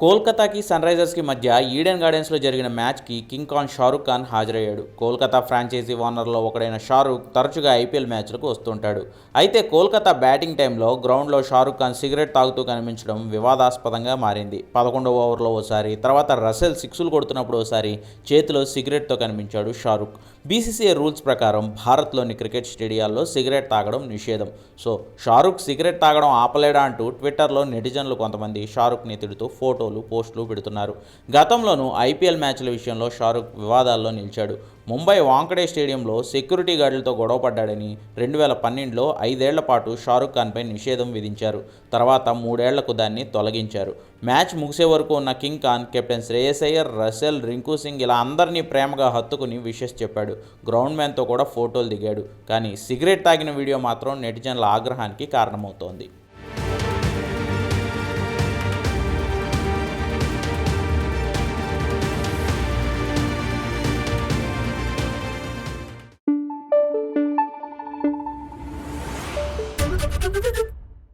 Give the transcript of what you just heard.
కోల్కతాకి sun రైజర్స్కి మధ్య Eden గార్డెన్స్లో జరిగిన మ్యాచ్కి కింగ్ ఖాన్ షారుఖ్ ఖాన్ హాజరయ్యాడు. కోల్కతా ఫ్రాంచైజీ ఓనర్లో ఒకడైన షారుఖ్ తరచుగా ఐపీఎల్ మ్యాచ్లకు వస్తుంటాడు. అయితే కోల్కతా బ్యాటింగ్ టైంలో గ్రౌండ్లో షారుఖ్ ఖాన్ సిగరెట్ తాగుతూ కనిపించడం వివాదాస్పదంగా మారింది. పదకొండవ ఓవర్లో ఓసారి తర్వాత రసెల్ సిక్సులు కొడుతున్నప్పుడు ఓసారి చేతిలో సిగరెట్తో కనిపించాడు షారుఖ్. బీసీసీఐ రూల్స్ ప్రకారం భారత్లోని క్రికెట్ స్టేడియాల్లో సిగరెట్ తాగడం నిషేధం. సో షారుఖ్ సిగరెట్ తాగడం ఆపలేడా అంటూ ట్విట్టర్లో నెటిజన్లు కొంతమంది షారుఖ్ని తిడుతూ ఫోటోలు పోస్టులు పెడుతున్నారు. గతంలోనూ ఐపీఎల్ మ్యాచ్ల విషయంలో షారుఖ్ వివాదాల్లో నిలిచాడు. ముంబై వాంకడే స్టేడియంలో సెక్యూరిటీ గార్డులతో గొడవపడ్డాడని రెండు వేల పన్నెండులో ఐదేళ్ళ పాటు షారుఖ్ ఖాన్పై నిషేధం విధించారు. తర్వాత మూడేళ్ళకు దాన్ని తొలగించారు. మ్యాచ్ ముగిసే వరకు ఉన్న king Khan captain Shreyas Iyer Russell Rinku Singh ఇలా అందరినీ ప్రేమగా హత్తుకుని విషెస్ చెప్పాడు. గ్రౌండ్ మ్యాన్తో కూడా ఫోటోలు దిగాడు. కానీ సిగరెట్ తాగిన వీడియో మాత్రం నెటిజన్ల ఆగ్రహానికి కారణమవుతోంది. ハハハハ!